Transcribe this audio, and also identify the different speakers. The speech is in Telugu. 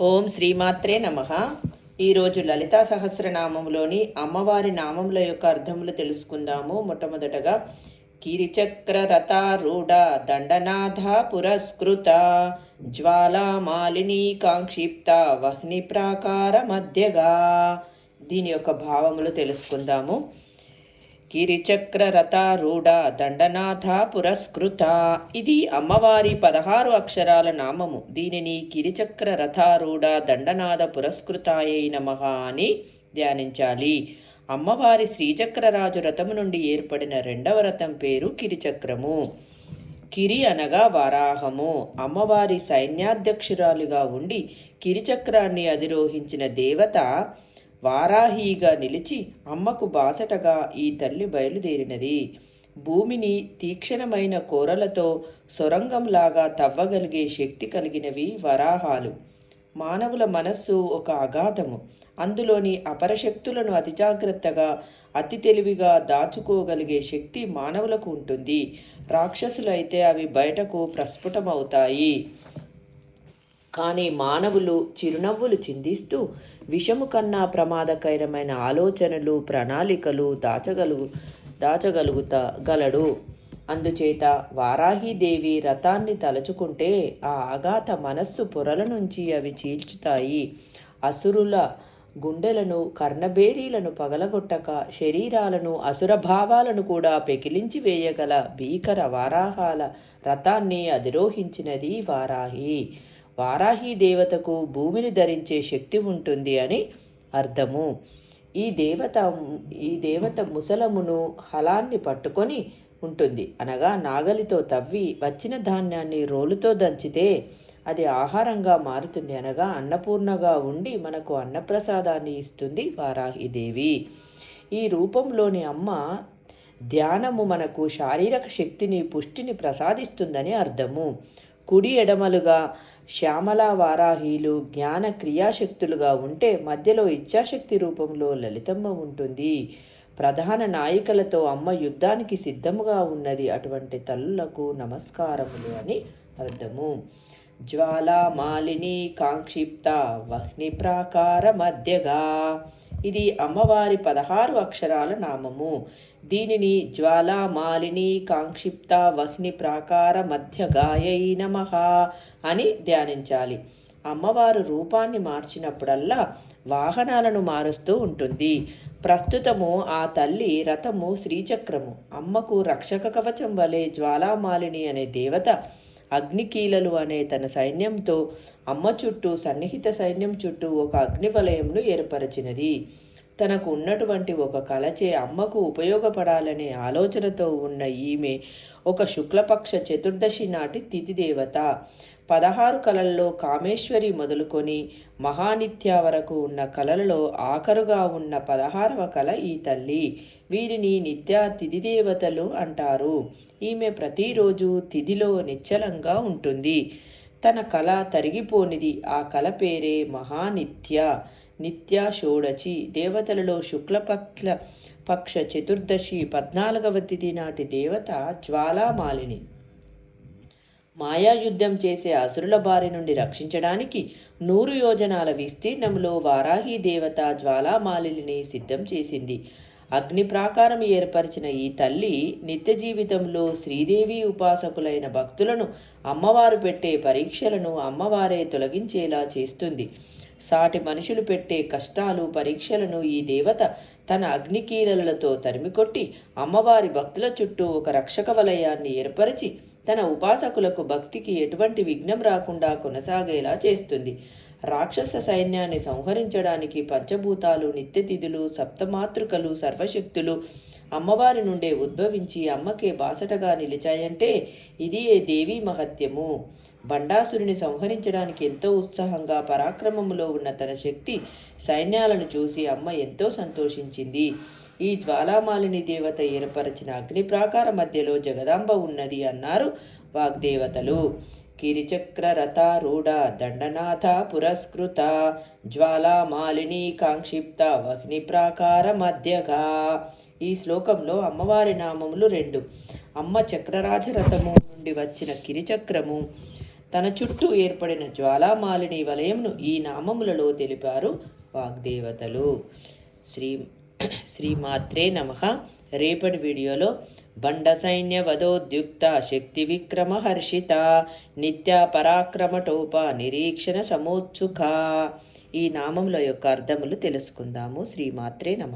Speaker 1: ఓం శ్రీమాత్రే నమ. ఈరోజు లలితా సహస్రనామంలోని అమ్మవారి నామముల యొక్క అర్థములు తెలుసుకుందాము. మొట్టమొదటగా కిరిచక్ర రథారూఢ దండనాథ పురస్కృత జ్వాలామాలిని కాంక్షిప్త వహ్ని ప్రాకార మధ్యగా. దీని యొక్క భావములు తెలుసుకుందాము. గిరిచక్ర రథారూఢ దండనాథ పురస్కృత. ఇది అమ్మవారి పదహారు అక్షరాల నామము. దీనిని కిరిచక్ర రథారూఢ దండనాథ పురస్కృతాయై నమః అని ధ్యానించాలి. అమ్మవారి శ్రీచక్రరాజు రథము నుండి ఏర్పడిన రెండవ రథం పేరు కిరిచక్రము కిరి అనగా వరాహము. అమ్మవారి సైన్యాధ్యక్షురాలుగా ఉండి కిరిచక్రాన్ని అధిరోహించిన దేవత వారాహీగా నిలిచి అమ్మకు బాసటగా ఈ తల్లి బయలుదేరినది. భూమిని తీక్షణమైన కోరలతో సొరంగంలాగా తవ్వగలిగే శక్తి కలిగినవి వరాహాలు. మానవుల మనస్సు ఒక అగాధము. అందులోని అపరశక్తులను అతి జాగ్రత్తగా అతి తెలివిగా దాచుకోగలిగే శక్తి మానవులకు ఉంటుంది. రాక్షసులైతే అవి బయటకు ప్రస్ఫుటమవుతాయి. కానీ మానవులు చిరునవ్వులు చిందిస్తూ విషము కన్నా ప్రమాదకరమైన ఆలోచనలు ప్రణాళికలు దాచగలుగు దాచగలుగుతా గలడు. అందుచేత వారాహీదేవి రథాన్ని తలచుకుంటే ఆ అగాధ మనస్సు పొరల నుంచి అవి చీల్చుతాయి. అసురుల గుండెలను కర్ణబేరీలను పగలగొట్టక శరీరాలను అసురభావాలను కూడా పెకిలించి వేయగల భీకర వారాహాల రథాన్ని అధిరోహించినది వారాహి. వారాహి దేవతకు భూమిని ధరించే శక్తి ఉంటుంది అని అర్థము. ఈ దేవత ఈ దేవత ముసలమును హలాన్ని పట్టుకొని ఉంటుంది. అనగా నాగలితో తవ్వి వచ్చిన ధాన్యాన్ని రోలుతో దంచితే అది ఆహారంగా మారుతుంది. అనగా అన్నపూర్ణగా ఉండి మనకు అన్నప్రసాదాన్ని ఇస్తుంది వారాహిదేవి ఈ రూపంలోని అమ్మ ధ్యానము మనకు శారీరక శక్తిని పుష్టిని ప్రసాదిస్తుందని అర్థము. కుడి ఎడమలుగా శ్యామల వారాహీలు జ్ఞాన క్రియాశక్తులుగా ఉంటే మధ్యలో ఇచ్ఛాశక్తి రూపంలో లలితమ్మ ఉంటుంది. ప్రధాన నాయికలతో అమ్మ యుద్ధానికి సిద్ధముగా ఉన్నది అటువంటి తల్లులకు నమస్కారములు అని అర్థము. జ్వాలా మాలిని కాంక్షిప్త వహ్ని ప్రాకార మధ్యగా ఇది అమ్మవారి పదహారు అక్షరాల నామము. దీనిని జ్వాలామాలిని కాంక్షిప్త వహ్ని ప్రాకార మధ్య గాయై నమః అని ధ్యానించాలి. అమ్మవారు రూపాన్ని మార్చినప్పుడల్లా వాహనాలను మారుస్తూ ఉంటుంది. ప్రస్తుతము ఆ తల్లి రథము శ్రీచక్రము. అమ్మకు రక్షక కవచం వలె జ్వాలామాలిని అనే దేవత అగ్నికీలలు అనే తన సైన్యంతో అమ్మ చుట్టూ సన్నిహిత సైన్యం చుట్టూ ఒక అగ్నివలయంను ఏర్పరచినది. తనకు ఉన్నటువంటి ఒక కలచే అమ్మకు ఉపయోగపడాలనే ఆలోచనతో ఉన్న ఈమె ఒక శుక్లపక్ష చతుర్దశి నాటి తిథి దేవత. పదహారు కళల్లో కామేశ్వరి మొదలుకొని మహానిత్య వరకు ఉన్న కళలలో ఆఖరుగా ఉన్న పదహారవ కళ ఈ తల్లి. వీరిని నిత్య తిథి దేవతలు అంటారు. ఈమె ప్రతిరోజు తిథిలో నిశ్చలంగా ఉంటుంది. తన కళ తరిగిపోనిది ఆ కళ పేరే మహానిత్య. నిత్య షోడచి దేవతలలో శుక్లపక్ష పక్ష చతుర్దశి పద్నాలుగవ తిథి నాటి దేవత జ్వాలామాలిని. మాయాయుద్ధం చేసే అసురుల బారి నుండి రక్షించడానికి నూరు యోజనాల విస్తీర్ణంలో వారాహి దేవత జ్వాలామాలిని సిద్ధం చేసింది. అగ్ని ప్రాకారం ఏర్పరిచిన ఈ తల్లి నిత్య జీవితంలో శ్రీదేవి ఉపాసకులైన భక్తులను అమ్మవారు పెట్టే పరీక్షలను అమ్మవారే తొలగించేలా చేస్తుంది. సాటి మనుషులు పెట్టే కష్టాలు పరీక్షలను ఈ దేవత తన అగ్నికీలలతో తరిమికొట్టి అమ్మవారి భక్తుల చుట్టూ ఒక రక్షక వలయాన్ని ఏర్పరిచి తన ఉపాసకులకు భక్తికి ఎటువంటి విఘ్నం రాకుండా కొనసాగేలా చేస్తుంది. రాక్షస సైన్యాన్ని సంహరించడానికి పంచభూతాలు నిత్యతిథులు సప్తమాతృకలు సర్వశక్తులు అమ్మవారి నుండే ఉద్భవించి అమ్మకే బాసటగా నిలిచాయంటే ఇది ఏ దేవీ మహత్యము. బండాసురుని సంహరించడానికి ఎంతో ఉత్సాహంగా పరాక్రమములో ఉన్న తన శక్తి సైన్యాలను చూసి అమ్మ ఎంతో సంతోషించింది. ఈ జ్వాలామాలిని దేవత ఏర్పరచిన అగ్ని ప్రాకార మధ్యలో జగదాంబ ఉన్నది అన్నారు వాగ్దేవతలు. కిరిచక్ర రథారూఢ దండనాథ పురస్కృత జ్వాలామాలిని కాంక్షిప్త అగ్ని ప్రాకార మధ్యగా. ఈ శ్లోకంలో అమ్మవారి నామములు రెండు. అమ్మ చక్రరాజ రథము నుండి వచ్చిన కిరిచక్రము. తన చుట్టూ ఏర్పడిన జ్వాలామాలిని వలయంను ఈ నామములలో తెలిపారు వాగ్దేవతలు. శ్రీ శ్రీమాత్రే నమ. రేపటి వీడియోలో బండ సైన్య వధోద్యుక్త శక్తి విక్రమ హర్షిత నిత్య పరాక్రమటోప నిరీక్షణ సమోత్సుఖ ఈ నామముల యొక్క అర్థములు తెలుసుకుందాము. శ్రీమాత్రే నమ.